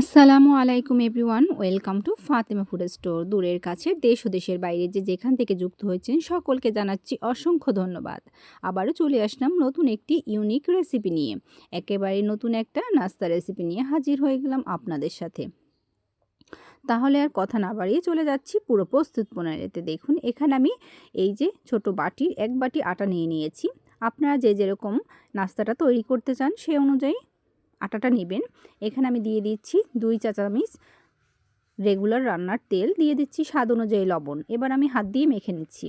আসসালামু আলাইকুম everyone, welcome to Fatema food store. দূরের কাছে দেশ ও দেশের বাইরে যে যেখান থেকে যুক্ত হয়েছেন, সকলকে জানাচ্ছি অসংখ্য ধন্যবাদ। আবারও চলে আসলাম নতুন একটি ইউনিক রেসিপি নিয়ে। একেবারে নতুন একটা নাস্তা রেসিপি নিয়ে হাজির হয়ে গেলাম আপনাদের সাথে। তাহলে আর কথা না বাড়িয়ে চলে যাচ্ছি পুরো প্রস্তুত প্রণালীতে। দেখুন, এখানে আমি এই যে ছোট বাটির এক বাটি আটা নিয়ে নিয়েছি। আপনারা যে যেরকম নাস্তাটা তৈরি করতে চান সে অনুযায়ী আটাটা নেবেন। এখানে আমি দিয়ে দিচ্ছি দুই চা চামচ রেগুলার রান্নার তেল, দিয়ে দিচ্ছি স্বাদ অনুযায়ী লবণ। এবার আমি হাত দিয়ে মেখে নিচ্ছি।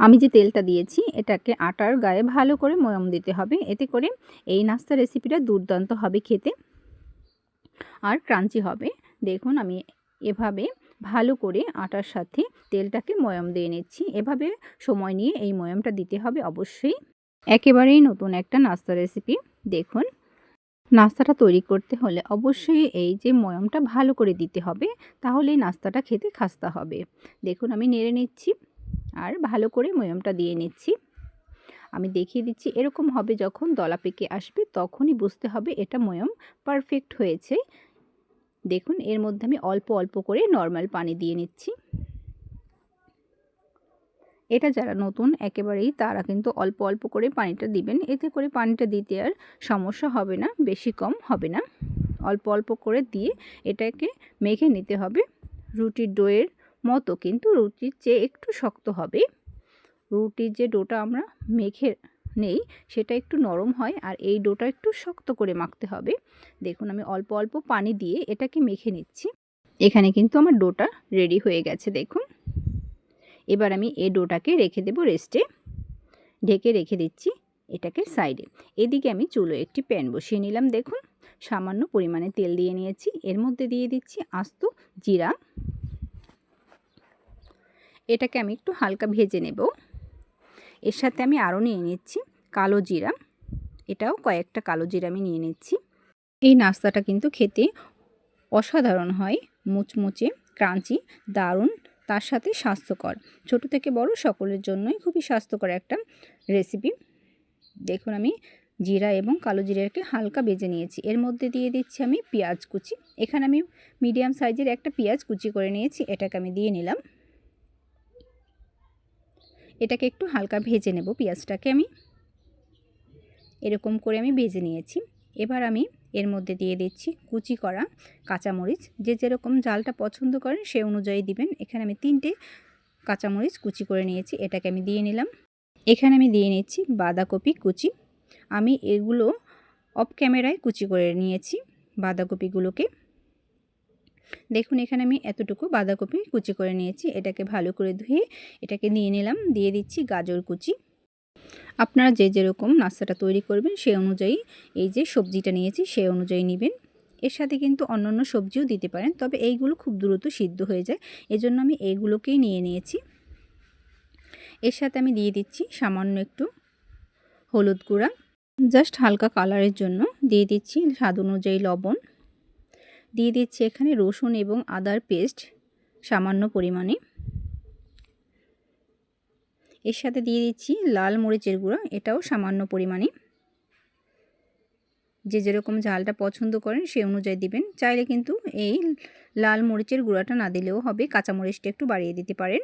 আমি যে তেলটা দিয়েছি, এটাকে আটার গায়ে ভালো করে ময়ম দিতে হবে। এতে করে এই নাস্তা রেসিপিটা দুর্দান্ত হবে খেতে আর ক্রাঞ্চি হবে। দেখুন, আমি এভাবে ভালো করে আটার সাথে তেলটাকে ময়ম দিয়ে নিচ্ছি। এভাবে সময় নিয়ে এই ময়মটা দিতে হবে অবশ্যই। একেবারেই নতুন একটা নাস্তা রেসিপি দেখুন নাস্তাটা তৈরি করতে হলে অবশ্যই এই যে ময়মটা ভালো করে দিতে হবে তাহলে এই নাস্তাটা খেতে খাস্তা হবে। দেখুন, আমি নেড়ে নিচ্ছি আর ভালো করে ময়মটা দিয়ে নিচ্ছি। আমি দেখিয়ে দিচ্ছি, এরকম হবে যখন দলা পেকে আসবে, তখনই বুঝতে হবে এটা ময়ম পারফেক্ট হয়েছে। দেখুন, এর মধ্যে আমি অল্প অল্প করে নর্মাল পানি দিয়ে নিচ্ছি। এটা যারা নতুন, একেবারেই তারা কিন্তু অল্প অল্প করে পানিটা দিবেন। এতে করে পানিটা দিতে আর সমস্যা হবে না, বেশি কম হবে না। অল্প অল্প করে দিয়ে এটাকে মেখে নিতে হবে। রুটির ডোয়ের মতো কিন্তু রুটির চেয়ে একটু শক্ত হবে। রুটির যে ডোটা আমরা মেখে নেই, সেটা একটু নরম হয় আর এই ডোটা একটু শক্ত করে মাখতে হবে। দেখুন, আমি অল্প অল্প পানি দিয়ে এটাকে মেখে নিচ্ছি। এখানে কিন্তু আমার ডোটা রেডি হয়ে গেছে, দেখুন। এবার আমি এই ডোটাকে রেখে দেবো রেস্টে। ঢেকে রেখে দিচ্ছি এটাকে সাইডে। এদিকে আমি চুলো একটি প্যান বসিয়ে নিলাম, দেখুন। সামান্য পরিমাণে তেল দিয়ে নিয়েছি। এর মধ্যে দিয়ে দিচ্ছি আস্ত জিরা। এটাকে আমি একটু হালকা ভেজে নেব। এর সাথে আমি আরও নিয়ে নিচ্ছি কালো জিরা। এটাও কয়েকটা কালো জিরা আমি নিয়ে নিচ্ছি। এই নাস্তাটা কিন্তু খেতে অসাধারণ হয়, মুচমুচে, ক্রাঞ্চি, দারুণ। তার সাথে স্বাস্থ্যকর। ছোট থেকে বড় সকলের জন্যই খুবই স্বাস্থ্যকর একটা রেসিপি দেখুন আমি জিরা এবং কালো জিরাকে হালকা বেজে নিয়েছি। এর মধ্যে দিয়ে দিচ্ছি আমি পেঁয়াজ কুচি। এখানে আমি মিডিয়াম সাইজের একটা পেঁয়াজ কুচি করে নিয়েছি। এটাকে আমি দিয়ে নিলাম। এটাকে একটু হালকা ভেজে নেব পেঁয়াজটাকে আমি। এরকম করে আমি ভেজে নিয়েছি। এবার আমি এর মধ্যে দিয়ে দিচ্ছি কুচি করা কাঁচামরিচ। যে যেরকম জালটা পছন্দ করেন সে অনুযায়ী দিবেন। এখানে আমি তিনটে কাঁচামরিচ কুচি করে নিয়েছি, এটাকে আমি দিয়ে নিলাম। এখানে আমি দিয়ে নিচ্ছি বাঁধাকপি কুচি। আমি এগুলো অফ ক্যামেরায় কুচি করে নিয়েছি বাঁধাকপিগুলোকে। দেখুন, এখানে আমি এতটুকু বাঁধাকপি কুচি করে নিয়েছি। এটাকে ভালো করে ধুয়ে এটাকে নিয়ে নিলাম। দিয়ে দিচ্ছি গাজর কুচি। আপনারা যে যেরকম নাস্তাটা তৈরি করবেন সেই অনুযায়ী এই যে সবজিটা নিয়েছি সেই অনুযায়ী নেবেন। এর সাথে কিন্তু অন্যান্য সবজিও দিতে পারেন, তবে এইগুলো খুব দ্রুত সিদ্ধ হয়ে যায়। এজন্য আমি এইগুলোকেই নিয়ে নিয়েছি। এর সাথে আমি দিয়ে দিচ্ছি সামান্য একটু হলুদ গুঁড়া। জাস্ট হালকা কালারের জন্য দিয়ে দিচ্ছি স্বাদ অনুযায়ী লবণ। দিয়ে দিচ্ছি এখানে রসুন এবং আদার পেস্ট সামান্য পরিমাণে। এর সাথে দিয়ে দিচ্ছি লাল মরিচের গুঁড়ো, এটাও সামান্য পরিমাণে। যে যেরকম ঝালটা পছন্দ করেন সে অনুযায়ী দিবেন। চাইলে কিন্তু এই লাল মরিচের গুঁড়াটা না দিলেও হবে কাঁচা মরিচটা একটু বাড়িয়ে দিতে পারেন।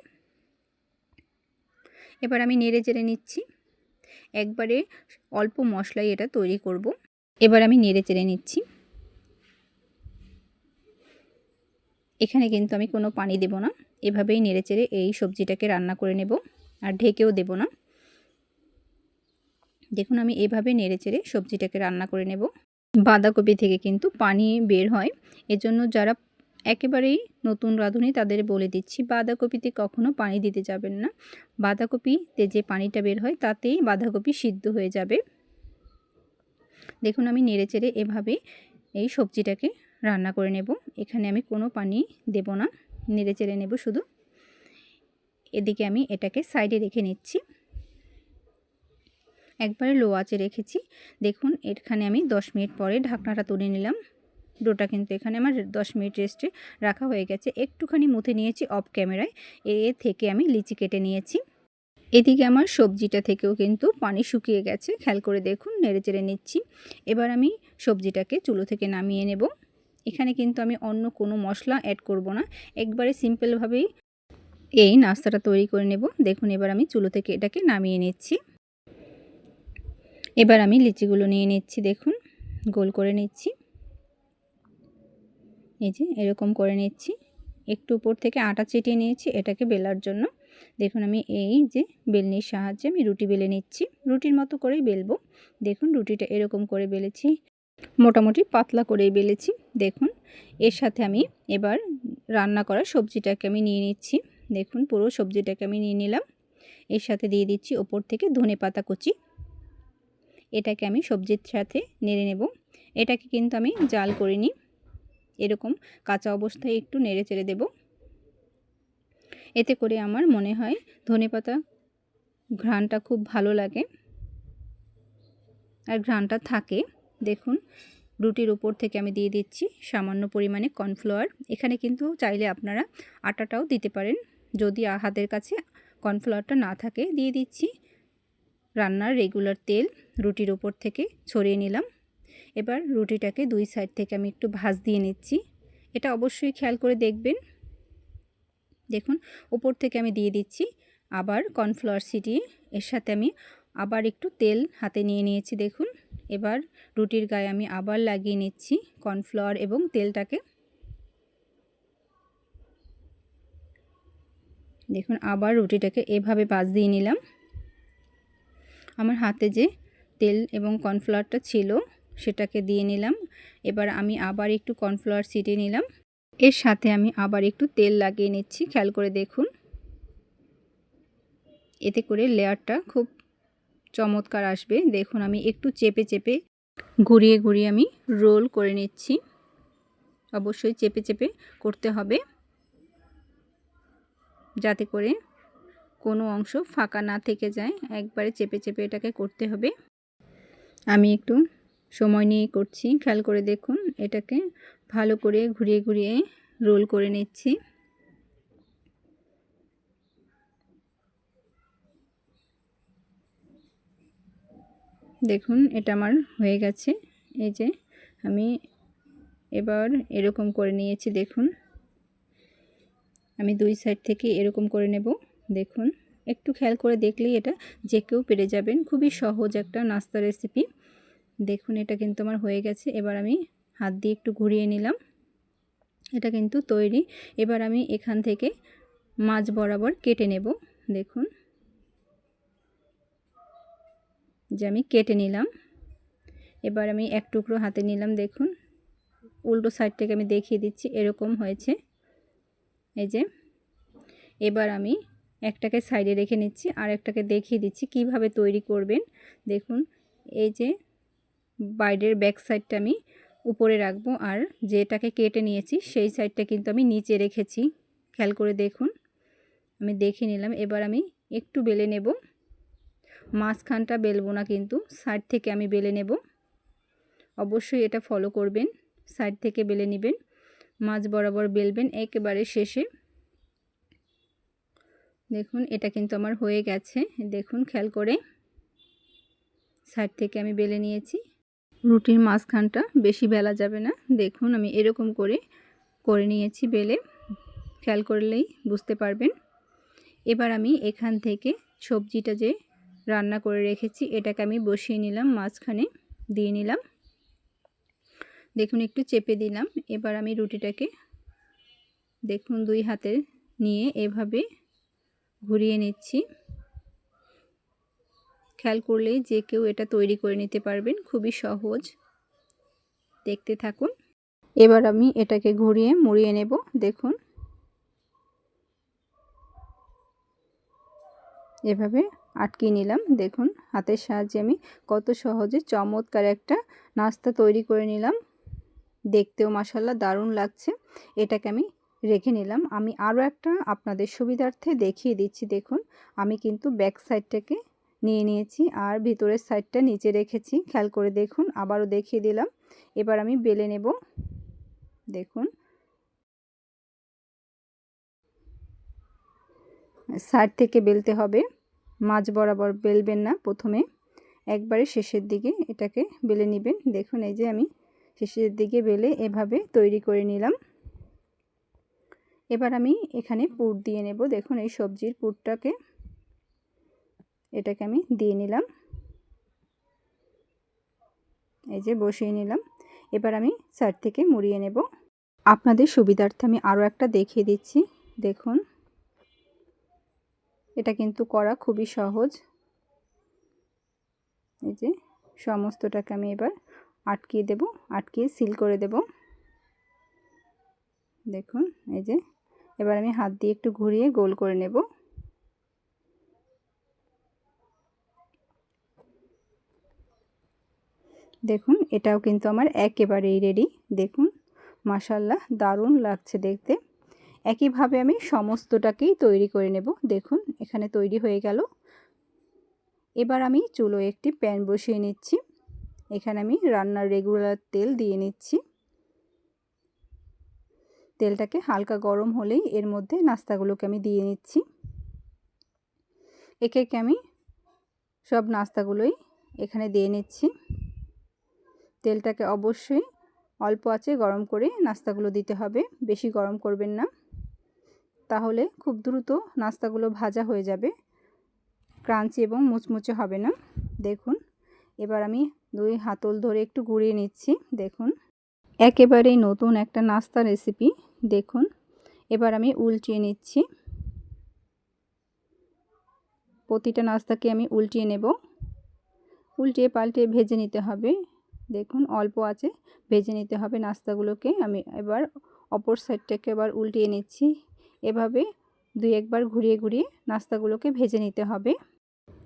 এবার আমি নেড়ে চেড়ে নিচ্ছি। একবারে অল্প মশলাই এটা তৈরি করব। এবার আমি নেড়ে চেড়ে নিচ্ছি। এখানে কিন্তু আমি কোনো পানি দেব না। এভাবেই নেড়ে চেড়ে এই সবজিটাকে রান্না করে নেব। আর ঢেকেও দেব না। দেখুন, আমি এভাবে নেড়ে চেড়ে সবজিটাকে রান্না করে নেব। বাঁধাকপি থেকে কিন্তু পানি বের হয়। এজন্য যারা একেবারেই নতুন রাঁধুনি, তাদের বলে দিচ্ছি, বাঁধাকপিতে কখনো পানি দিতে যাবেন না। বাঁধাকপিতে যে পানিটা বের হয়, তাতেই বাঁধাকপি সিদ্ধ হয়ে যাবে। দেখুন, আমি নেড়ে চেড়ে এভাবে এই সবজিটাকে রান্না করে নেব। এখানে আমি কোনো পানি দেব না। নেড়ে চেড়ে নেব শুধু। এদিকে আমি এটাকে সাইডে রেখে নিচ্ছি। একবারে লো আঁচে রেখেছি। দেখুন, এখানে আমি 10 মিনিট পরে ঢাকনাটা তুলে নিলাম। ডোটা কিন্তু এখানে আমার 10 মিনিট রেস্টে রাখা হয়ে গেছে। একটুখানি মুথে নিয়েছি অফ ক্যামেরায়। এ থেকে আমি লিচি কেটে নিয়েছি। এদিকে আমার সবজিটা থেকেও কিন্তু পানি শুকিয়ে গেছে। খেয়াল করে দেখুন নেড়ে চেড়ে নিচ্ছি। এবার আমি সবজিটাকে চুলো থেকে নামিয়ে নেব। এখানে কিন্তু আমি অন্য কোনো মশলা অ্যাড করব না। একবারে সিম্পলভাবেই এই নাস্তাটা তৈরি করে নেব। দেখুন, এবার আমি চুলো থেকে এটাকে নামিয়ে নিচ্ছি। এবার আমি লিচিগুলো নিয়ে নিচ্ছি, দেখুন, গোল করে নিচ্ছি। এই যে, এরকম করে নিচ্ছি। একটু উপর থেকে আটা চেটিয়ে নিয়েছি এটাকে বেলার জন্য। দেখুন, আমি এই যে বেলনির সাহায্যে আমি রুটি বেলে নিচ্ছি। রুটির মতো করেই বেলবো। দেখুন, রুটিটা এরকম করে বেলেছি। মোটামুটি পাতলা করেই বেলেছি। দেখুন, এর সাথে আমি এবার রান্না করা সবজিটাকে আমি নিয়ে নিচ্ছি। দেখুন পুরো সবজিটাকে আমি নিয়ে নিলাম। এর সাথে দিয়ে দিচ্ছি ওপর থেকে ধনে পাতা কুচি। এটাকে আমি সবজির সাথে নেড়ে নেব। এটাকে কিন্তু আমি জাল করিনি এরকম কাঁচা অবস্থায় একটু নেড়ে চেড়ে দেব। এতে করে আমার মনে হয় ধনেপাতা ঘ্রাণটা খুব ভালো লাগে। আর ঘ্রাণটা থাকে। দেখুন, রুটির উপর থেকে আমি দিয়ে দিচ্ছি সামান্য পরিমাণে কর্নফ্লাওয়ার। এখানে কিন্তু চাইলে আপনারা আটাটাও দিতে পারেন। যদি হাতের কাছে কর্নফ্লাওয়ারটা না থাকে, দিয়ে দিচ্ছি রান্নার রেগুলার তেল রুটির উপর থেকে ছড়িয়ে নিলাম। এবার রুটিটাকে দুই সাইড থেকে আমি একটু ভাজ দিয়ে নিচ্ছি। এটা অবশ্যই খেয়াল করে দেখবেন। দেখুন, উপর থেকে আমি দিয়ে দিচ্ছি আবার কর্নফ্লাওয়ার ছিটিয়ে, এর সাথে আমি আবার একটু তেল হাতে নিয়ে নিয়েছি। দেখুন, এবার রুটির গায়ে আমি আবার লাগিয়ে নিচ্ছি কর্নফ্লাওয়ার এবং তেলটাকে। দেখুন, আবার রুটিটাকে এভাবে বাজ দিয়ে নিলাম। আমার হাতে যে তেল এবং কর্নফ্লাওয়ারটা ছিল, সেটাকে দিয়ে নিলাম। এবার আমি আবার একটু কর্নফ্লাওয়ার ছিটিয়ে নিলাম। এর সাথে আমি আবার একটু তেল লাগিয়ে নিচ্ছি, খেয়াল করে দেখুন। এতে করে লেয়ারটা খুব চমৎকার আসবে। দেখুন, আমি একটু চেপে চেপে ঘুরিয়ে ঘুরিয়ে আমি রোল করে নিচ্ছি। অবশ্যই চেপে চেপে করতে হবে। যাতে করে কোনো অংশ ফাঁকা না থেকে যায়, একবারে চেপে চেপে এটাকে করতে হবে। আমি একটু সময় নিয়ে করছি, খেয়াল করে দেখুন, এটাকে ভালো করে ঘুরিয়ে ঘুরিয়ে রোল করে নিচ্ছি। দেখুন, এটা আমার হয়ে গেছে। এই যে আমি এবার এরকম করে নিয়েছি, দেখুন। আমি দুই সাইড থেকে এরকম করে নেব। দেখুন, একটু খেয়াল করে দেখলেই এটা যে কেউ পেরে যাবেন। খুবই সহজ একটা নাস্তা রেসিপি। দেখুন, এটা কিন্তু আমার হয়ে গেছে। এবার আমি হাত দিয়ে একটু ঘুরিয়ে নিলাম। এটা কিন্তু তৈরি। এবার আমি এখান থেকে মাছ বরাবর কেটে নেব। দেখুন, যে আমি কেটে নিলাম। এবার আমি এক টুকরো হাতে নিলাম। দেখুন, উল্টো সাইড থেকে আমি দেখিয়ে দিচ্ছি, এরকম হয়েছে। এই যে, এবার আমি একটাকে সাইডে রেখে নিচ্ছি আর একটাকে দেখিয়ে দিচ্ছি কীভাবে তৈরি করবেন। দেখুন, এই যে বাইরের ব্যাক সাইডটা আমি উপরে রাখব আর যেটাকে কেটে নিয়েছি সেই সাইডটা কিন্তু আমি নিচে রেখেছি। খেয়াল করে দেখুন, আমি দেখে নিলাম। এবার আমি একটু বেলে নেব। মাঝখানটা বেলবো না কিন্তু, সাইড থেকে আমি বেলে নেব। অবশ্যই এটা ফলো করবেন, সাইড থেকে বেলে নেবেন। মাছ বরাবর বেলবেন একেবারে শেষে। দেখুন, এটা কিন্তু আমার হয়ে গেছে। দেখুন, খেয়াল করে। সাইড থেকে আমি বেলে নিয়েছি। রুটির মাঝখানটা বেশি বেলা যাবে না। দেখুন, আমি এরকম করে করে নিয়েছি বেলে। খেয়াল করলেই বুঝতে পারবেন। এবার আমি এখান থেকে সবজিটা যে রান্না করে রেখেছি, এটাকে আমি বসিয়ে নিলাম, মাঝখানে দিয়ে নিলাম। দেখুন, একটু চেপে দিলাম। এবার আমি রুটিটাকে দেখুন, দুই হাতে নিয়ে এভাবে ঘুরিয়ে নিচ্ছি। খেয়াল করলেই যে কেউ এটা তৈরি করে নিতে পারবেন, খুবই সহজ। দেখতে থাকুন। এবার আমি এটাকে ঘুরিয়ে মুড়িয়ে নেব, দেখুন। এভাবে আটকে নিলাম, দেখুন, হাতের সাহায্যে আমি কত সহজে চমৎকার একটা নাস্তা তৈরি করে নিলাম। দেখতেও মাসাল্লাহ দারুণ লাগছে। এটাকে আমি রেখে নিলাম। আমি আরও একটা আপনাদের সুবিধার্থে দেখিয়ে দিচ্ছি, দেখুন। আমি কিন্তু ব্যাক সাইডটাকে নিয়ে নিয়েছি আর ভিতরের সাইডটা নিচে রেখেছি। খেয়াল করে দেখুন, আবারও দেখিয়ে দিলাম। এবার আমি বেলে নেব। দেখুন। সাইড থেকে বেলতে হবে। মাছ বরাবর বেলবেন না প্রথমে। একবারে শেষের দিকে এটাকে বেলে নেবেন। দেখুন, এই যে আমি শেষের দিকে বেলে এভাবে তৈরি করে নিলাম। এবার আমি এখানে পুর দিয়ে নেব। দেখুন, এই সবজির পুরটাকে এটাকে আমি দিয়ে নিলাম। এই যে বসিয়ে নিলাম। এবার আমি সাইড থেকে মুড়িয়ে নেব। আপনাদের সুবিধার্থে আমি আরও একটা দেখিয়ে দিচ্ছি। দেখুন, এটা কিন্তু করা খুবই সহজ। এই যে সমস্তটাকে আমি এবার আটকিয়ে দেব, আটকিয়ে সিল করে দেব। দেখুন, এই যে, এবার আমি হাত দিয়ে একটু ঘুরিয়ে গোল করে নেব। দেখুন, এটাও কিন্তু আমার একেবারেই রেডি দেখুন মাসাল্লাহ দারুণ লাগছে দেখতে। একইভাবে আমি সমস্তটাকেই তৈরি করে নেব। দেখুন, এখানে তৈরি হয়ে গেল। এবার আমি চুলো একটি প্যান বসিয়ে নিচ্ছি। এখানে আমি রান্নার রেগুলার তেল দিয়ে নিচ্ছি। তেলটাকে হালকা গরম হলেই এর মধ্যে নাস্তাগুলোকে আমি দিয়ে নিচ্ছি। একে একে আমি সব নাস্তাগুলোই এখানে দিয়ে নিচ্ছি। তেলটাকে অবশ্যই অল্প আছে গরম করে নাস্তাগুলো দিতে হবে, বেশি গরম করবেন না। তাহলে খুব দ্রুত নাস্তাগুলো ভাজা হয়ে যাবে, ক্রাঞ্চি এবং মুচমুচে হবে না। দেখুন, এবার আমি দুই হাতল ধরে একটু ঘুরিয়ে নিচ্ছি, দেখুন। একেবারেই নতুন একটা নাস্তা রেসিপি, দেখুন। এবার আমি উল্টিয়ে নিচ্ছি। প্রতিটা নাস্তাকে আমি উল্টিয়ে নেব। উল্টিয়ে পাল্টে ভেজে নিতে হবে। দেখুন, অল্প আছে, ভেজে নিতে হবে নাস্তাগুলোকে। আমি এবার অপর সাইডটাকে এবার উল্টিয়ে নিচ্ছি। এভাবে দুই একবার ঘুরিয়ে ঘুরিয়ে নাস্তাগুলোকে ভেজে নিতে হবে।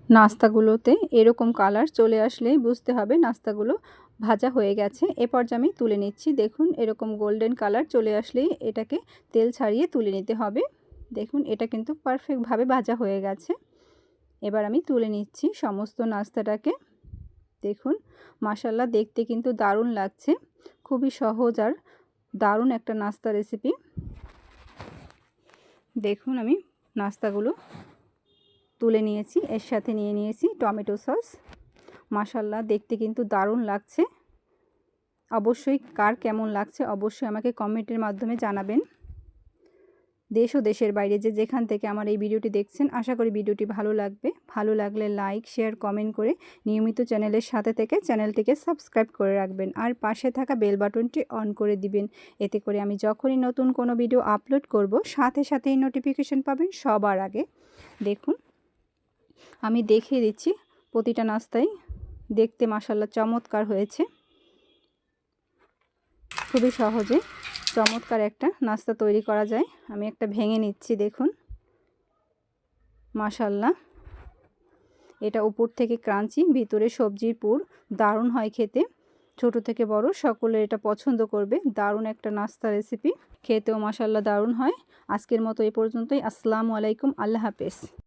নাস্তাগুলোতে এরকম কালার চলে আসলে বুঝতে হবে নাস্তাগুলো ভাজা হয়ে গেছে। এ পর্যায়ে আমি তুলে নিচ্ছি, দেখুন এরকম গোল্ডেন কালার চলে আসলেই এটাকে তেল ছাড়িয়ে তুলে নিতে হবে। দেখুন এটা কিন্তু পারফেক্টভাবে ভাজা হয়ে গেছে। এবার আমি তুলে নিচ্ছি সমস্ত নাস্তাটাকে। দেখুন মাসাল্লা দেখতে কিন্তু দারুণ লাগছে। খুবই সহজ আর দারুণ একটা নাস্তা রেসিপি দেখুন আমি নাস্তাগুলো তুলে নিয়েছি। এর সাথে নিয়ে নিয়েছি টমেটো সস। মাসাল্লা দেখতে কিন্তু দারুণ লাগছে। অবশ্যই কার কেমন লাগছে অবশ্যই আমাকে কমেন্টের মাধ্যমে জানাবেন। দেশ ও দেশের বাইরে যে যেখান থেকে আমার এই ভিডিওটি দেখছেন, আশা করি ভিডিওটি ভালো লাগবে। ভালো লাগলে লাইক, শেয়ার, কমেন্ট করে নিয়মিত চ্যানেলের সাথে থেকে চ্যানেলটিকে সাবস্ক্রাইব করে রাখবেন। আর পাশে থাকা বেল বাটনটি অন করে দিবেন। এতে করে আমি যখনই নতুন কোনো ভিডিও আপলোড করব, সাথে সাথেই নোটিফিকেশন পাবেন সবার আগে। দেখুন আমি দেখিয়ে দিচ্ছি প্রতিটা নাস্তায়। দেখতে মাসাল্লা চমৎকার হয়েছে। খুবই সহজে চমৎকার একটা নাস্তা তৈরি করা যায়। আমি একটা ভেঙে নিচ্ছি, দেখুন। মাশাল্লাহ এটা উপর থেকে ক্রাঞ্চি, ভিতরে সবজির পুর। দারুণ হয় খেতে। ছোট থেকে বড়, সকলে এটা পছন্দ করবে। দারুণ একটা নাস্তা রেসিপি খেতেও মাসাল্লাহ দারুণ হয়। আজকের মতো এ পর্যন্তই। আসসালামু আলাইকুম। আল্লাহ হাফেজ।